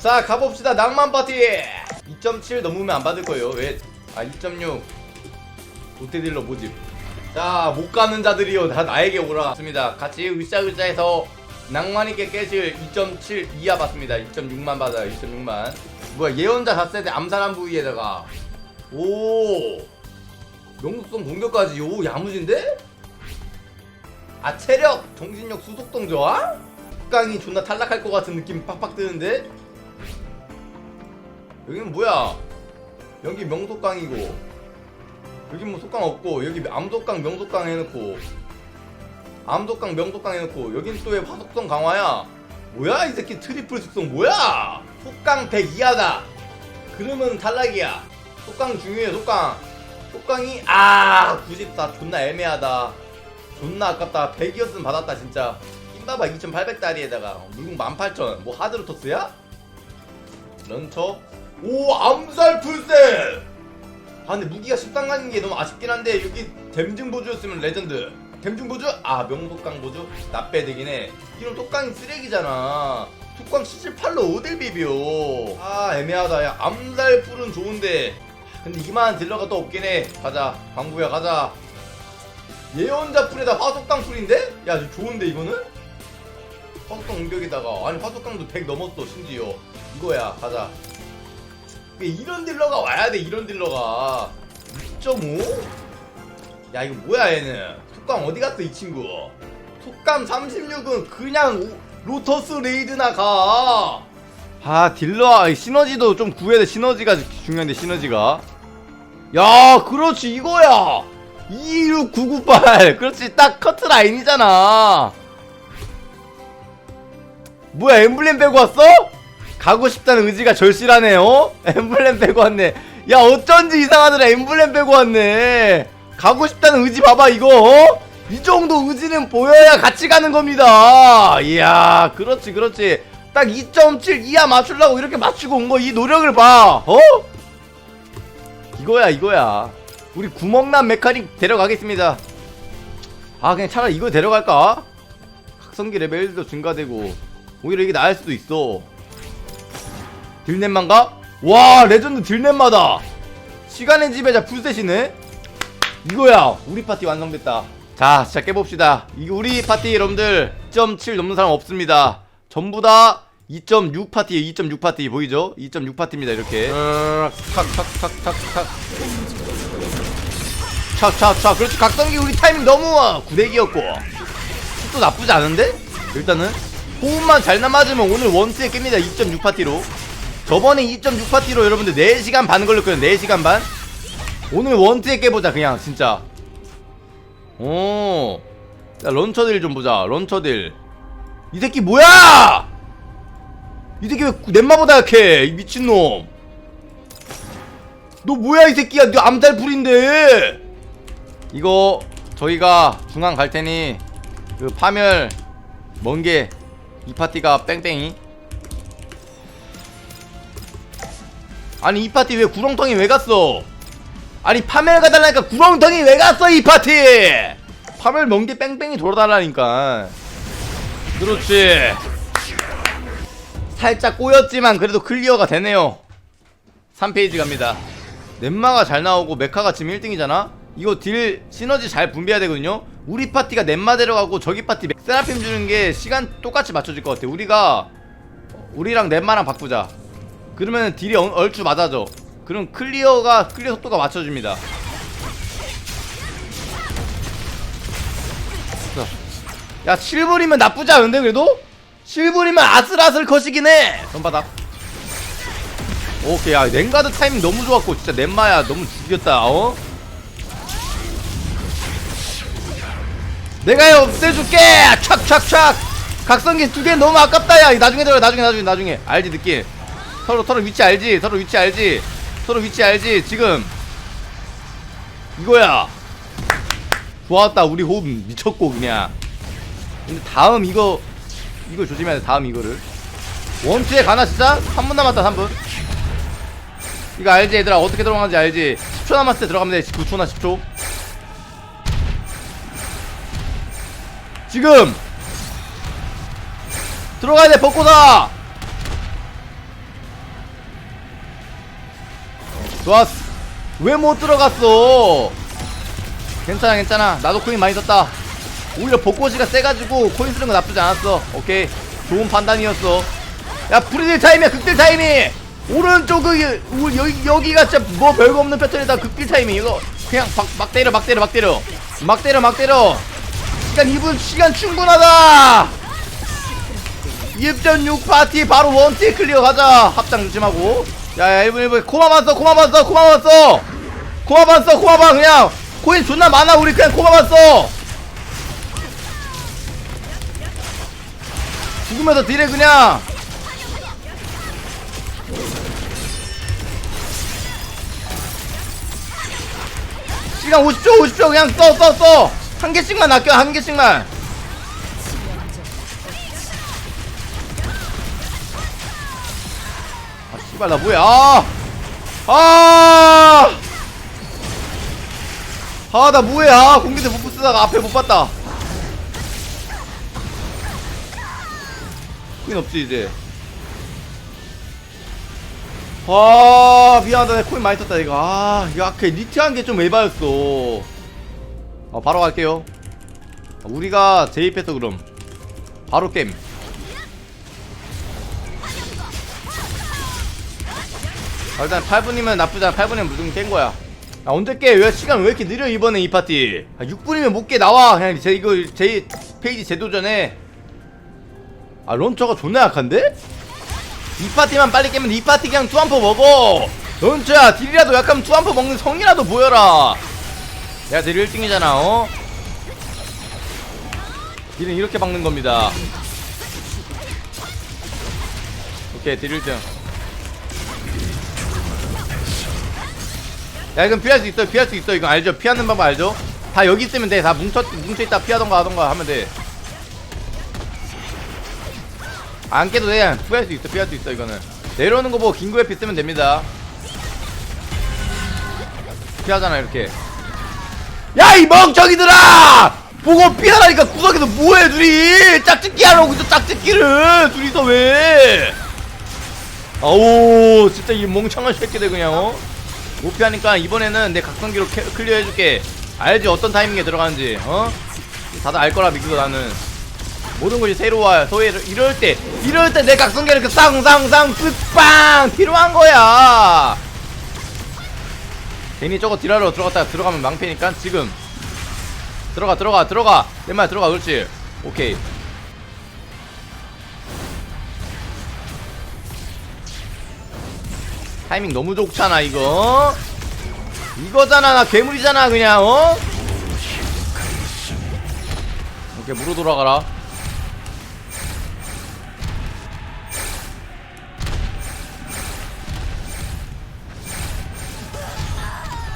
자 가봅시다. 낭만 파티. 2.7 넘으면 안 받을 거예요. 왜? 아2.6 롯데딜러 모집. 자 못 가는 자들이요. 다 나에게 오라. 맞습니다. 같이 으쌰으쌰해서 낭만 있게 깨질 2.7 이하 받습니다. 2.6만 받아요. 2.6만. 뭐야 예언자 4세대 암살한 부위에다가. 오. 명속성 공격까지. 오 야무진데? 아 체력 정신력 수속동 좋아? 강이 존나 탈락할 것 같은 느낌 팍팍 드는데 여기는 뭐야? 여기 명속강이고 여기 뭐 속강 없고 여기 암속강 명속강 해놓고 암속강 명속강 해놓고 여긴 또 왜 화속성 강화야? 뭐야 이 새끼 트리플 숙성 뭐야? 속강 100 이하다. 그러면 탈락이야. 속강 중요해 속강 속강이 아 94 존나 애매하다. 존나 아깝다. 100이었으면 받았다 진짜. 낀바바 2800다리에다가 물공 18000뭐 하드로토스야? 런처 오 암살 풀셋 아 근데 무기가 10강 가는 게 너무 아쉽긴 한데 여기 댐증 보주였으면 레전드. 댐증 보주? 아 명속강 보주? 나빼되긴 해. 이런 톡강이 쓰레기잖아. 톡강 78로 어딜 비벼? 아 애매하다. 야 암살 풀은 좋은데. 근데 이만 딜러가 또 없긴 해. 가자. 광부야 가자. 예언자 풀에다 화속강 풀인데? 야 좋은데 이거는? 화속강 공격에다가. 아니 화속강도 100 넘었어 심지어. 이거야 가자 이런 딜러가 와야 돼 이런 딜러가? 6.5? 야 이거 뭐야 얘는? 속감 어디 갔어 이 친구? 속감 36은 그냥 오- 로터스 레이드나 가. 아 딜러 아, 시너지도 좀 구해야 돼. 시너지가 중요한데 시너지가. 야 그렇지 이거야! 26998 그렇지 딱 커트 라인이잖아. 뭐야 엠블렘 빼고 왔어? 가고 싶다는 의지가 절실하네 어? 엠블렘 빼고 왔네. 야 어쩐지 이상하더라. 엠블렘 빼고 왔네. 가고 싶다는 의지 봐봐 이거. 어? 이 정도 의지는 보여야 같이 가는 겁니다. 이야 그렇지 그렇지. 딱 2.7 이하 맞추려고 이렇게 맞추고 온 거 이 노력을 봐. 어? 이거야 이거야. 우리 구멍난 메카닉 데려가겠습니다. 아 그냥 차라리 이거 데려갈까? 각성기 레벨도 증가되고 오히려 이게 나을 수도 있어 딜넷만가? 와 레전드 딜넷마다. 시간의 지배자 풀셋이네. 이거야. 우리 파티 완성됐다. 자 시작 해봅시다. 이 우리 파티 여러분들 2.7 넘는 사람 없습니다. 전부 다 2.6 파티에 2.6 파티. 보이죠? 2.6 파티입니다 이렇게. 탁탁탁탁탁. 촥촥촥 그렇지. 각성기 우리 타이밍 너무 구대기였고. 또 나쁘지 않은데? 일단은. 호흡만 잘 남아주면 오늘 원투에 깹니다. 2.6 파티로 저번에 2.6 파티로 여러분들 4시간 반 걸렸거든요. 4시간 반? 오늘 원투에 깨보자 그냥 진짜. 오. 자 런처딜 좀 보자 런처딜 이 새끼 뭐야? 이 새끼 왜 넷마보다 약해 이 미친놈. 너 뭐야 이 새끼야? 너 암살풀인데. 이거 저희가 중앙 갈 테니 그 파멸 먼게이 파티가 뺑뺑이 아니 이 파티 왜 구렁텅이 왜 갔어? 아니 파멸 가달라니까 구렁텅이 왜 갔어 이 파티? 파멸 먼게 뺑뺑이 돌아달라니까. 그렇지. 살짝 꼬였지만 그래도 클리어가 되네요. 3페이지 갑니다. 넷마가 잘 나오고 메카가 지금 1등이잖아? 이거 딜 시너지 잘 분배해야 되거든요? 우리 파티가 넷마 데려가고 저기 파티 세라핌 주는 게 시간 똑같이 맞춰질 것 같아. 우리가 우리랑 넷마랑 바꾸자 그러면 딜이 얼- 얼추 맞아져. 그럼 클리어가 클리어 속도가 맞춰집니다. 자. 야 7불이면 나쁘지 않은데 그래도? 7불이면 아슬아슬 컷이긴 해. 손바닥. 오케이 야 랭가드 타이밍 너무 좋았고 진짜 넷마야 너무 죽였다 어? 내가 얘 없애줄게! 촥촥촥! 각성기 두 개 너무 아깝다 야. 나중에 들어가 나중에 나중에 나중에. 알지 느낌 서로 서로 위치 알지? 서로 위치 알지? 서로 위치 알지? 지금. 이거야. 좋았다. 우리 호흡 미쳤고 그냥. 근데 다음 이거 이거 조심해야 돼 다음 이거를. 원투에 가나 진짜? 3분 남았다 3분. 이거 알지 얘들아? 어떻게 들어가는지 알지? 10초 남았을 때 들어가면 돼. 9초나 10초. 지금! 들어가야 돼 벚꽃아 좋았어. 왜 못 들어갔어? 괜찮아 괜찮아. 나도 코인 많이 썼다. 오히려 벚꽃이가 세가지고 코인 쓰는 거 나쁘지 않았어. 오케이. 좋은 판단이었어. 야 프리딜 타임이야 극딜 타임이! 오른쪽 그 우- 여기 여기가 진짜 뭐 별거 없는 패턴이다 극딜 타임이. 이거 그냥 막, 막 때려 막 때려 막 때려. 막 때려 막 때려. 시간 2분 시간 충분하다! 2.6 파티 바로 원티 클리어 가자. 합장 조심하고 야야 1분 1분 코마만 써 코마만 써 코마만 써 코마만 써 코마만 그냥. 코인 존나 많아 우리 그냥 코마만 써 죽으면서 딜해 그냥. 시간 50초 50초 그냥 써 써 써. 한 개씩만 아껴 한 개씩만 씨발 나 뭐야 아! 아! 아, 나 아, 공기대 못 쓰다가 앞에 못 봤다. 코인 없지, 이제. 아, 미안하다. 내 코인 많이 썼다, 이거. 아, 이거 아까 리트한 게 좀 에바였어. 어, 바로 갈게요. 우리가 제입해서 그럼. 바로 게임. 아, 일단 8분이면 나쁘지 않아. 8분이면 무조건 깬 거야. 아, 언제 깨? 왜 시간 왜 이렇게 느려 이번에 이 파티? 아, 6분이면 못 깨 나와. 그냥 제 이거 제 페이지 재도전에. 아 런처가 존나 약한데? 이 파티만 빨리 깨면 이 파티 그냥 투한포 먹어. 런처야 딜이라도 약간 투한포 먹는 성이라도 보여라. 내가 딜 1등이잖아. 어? 딜은 이렇게 박는 겁니다. 오케이 딜 1등. 야 이건 피할 수 있어 피할 수 있어. 이건 알죠? 피하는 방법 알죠? 다 여기 있으면 돼다 뭉쳐 뭉쳐있다 피하던가 하던가 하면 돼안 깨도 돼. 피할 수 있어 피할 수 있어 이거는. 내려오는 거 보고 긴구에 피 쓰면 됩니다. 피하잖아 이렇게. 야 이 멍청이들아! 보고 피하라니까 구석에서 뭐해 둘이? 짝짓기 하라고 있어 짝짓기를. 둘이서 왜? 아우 진짜 이 멍청한 새끼들 그냥 어? 못 피하니까 이번에는 내 각성기로 캐- 클리어 해줄게. 알지 어떤 타이밍에 들어가는지 어? 다들 알 거라 믿고 나는. 모든 것이 새로워요 소위 이럴 때 이럴 때 내 각성기 이렇게 쌍쌍쌍 끝빵! 필요한 거야! 괜히 저거 딜하러 들어갔다가 들어가면 망패니까 지금. 들어가 들어가 들어가. 내 말 들어가 그렇지? 오케이 타이밍 너무 좋잖아 이거. 이거잖아 나 괴물이잖아 그냥 어? 오케이 무로 돌아가라.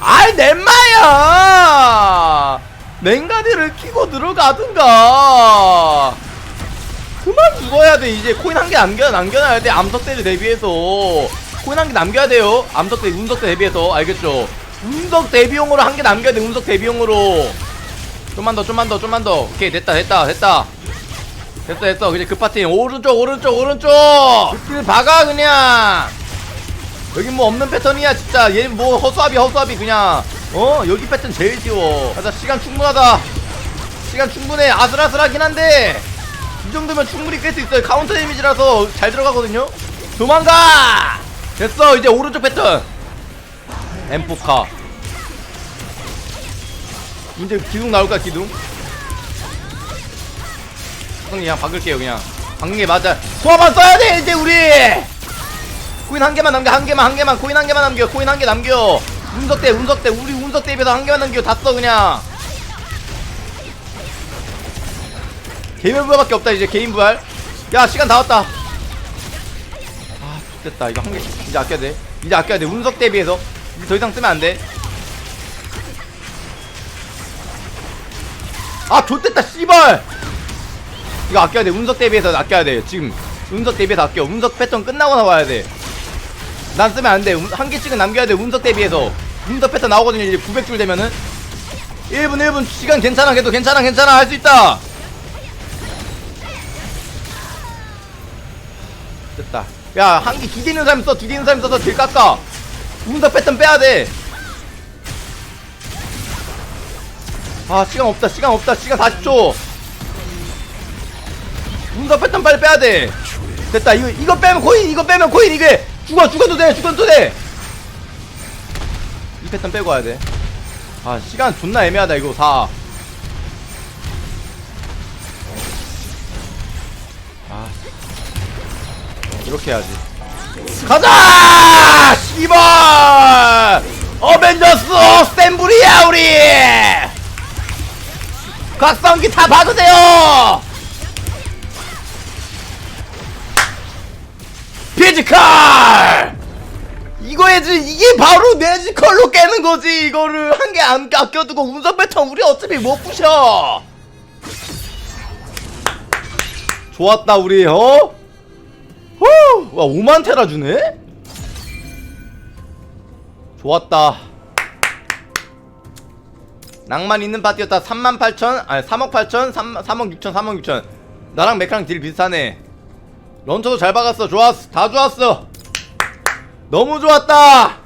아이 넷마야! 맹가디를 키고 들어가든가. 그만 죽어야 돼 이제. 코인 한 개 남겨 남겨놔야 돼 암석대를 대비해서 코인 한 개 남겨야 돼요. 암석 대 운석대 대비해서. 알겠죠? 운석 대비용으로 한 개 남겨야 돼 운석 대비용으로. 좀만 더 좀만 더 좀만 더. 오케이 됐다 됐다 됐다. 됐어 됐어. 이제 그 파티 오른쪽 오른쪽 오른쪽. 길 박아 그냥. 여기 뭐 없는 패턴이야 진짜. 얘뭐 허수아비 허수아비 그냥. 어? 여기 패턴 제일 쉬워. 맞아 시간 충분하다. 시간 충분해. 아슬아슬하긴 한데. 이 정도면 충분히 깰 수 있어요. 카운터 데미지라서 잘 들어가거든요. 도망가 됐어 이제 오른쪽 패턴. 엠포카. 이제 기둥 나올까 기둥? 형 그냥 박을게요 그냥. 박는 게 맞아. 소화만 써야 돼 이제 우리! 코인 한 개만 남겨 한 개만 한 개만. 코인 한 개만 남겨 코인 한 개 남겨. 운석대 운석대 우리 운석대 입에서 한 개만 남겨. 다 써 그냥. 개별 부활밖에 없다 이제 개인 부활. 야 시간 다 왔다. 아 됐다. 이거 한 개 이제 아껴야 돼. 이제 아껴야 돼. 운석 대비해서. 이제 더 이상 쓰면 안돼. 아 좋됐다 씨발! 이거 아껴야 돼. 운석 대비해서 아껴야 돼. 지금 운석 대비해서 아껴. 운석 패턴 끝나고 나와야 돼난 쓰면 안돼. 한 개씩은 남겨야 돼. 운석 대비해서. 운석 패턴 나오거든요. 이제 900줄 되면은. 1분 1분. 시간 괜찮아. 그래도 괜찮아. 괜찮아. 할 수 있다. 됐다 야한개두개 있는 사람 써두 개 있는 사람 써서 딜 깎아. 운석 패턴 빼야돼. 아 시간 없다 시간 없다. 시간 40초. 운석 패턴 빨리 빼야돼. 됐다. 이거 이거 빼면 코인 이거 빼면 코인 이게. 죽어 죽어도 돼 죽어도 돼이 패턴 빼고 와야 돼아 시간 존나 애매하다 이거. 4 아 이렇게 해야지 가자! 씨발! 어벤져스 어셈블이야 우리! 각성기 다 받으세요! 피지컬! 이거 해지 이게 바로 매지컬로 깨는 거지 이거를 한 개 안 아껴두고 운석 패턴 우리 어차피 못 부셔 좋았다 우리 어? 후! 와 5만 테라 주네? 좋았다. 낭만 있는 파티였다. 3만 8천 아니 3억 8천 3, 3억 6천 3억 6천. 나랑 메카랑 딜 비슷하네. 런처도 잘 박았어. 좋았어. 다 좋았어. 너무 좋았다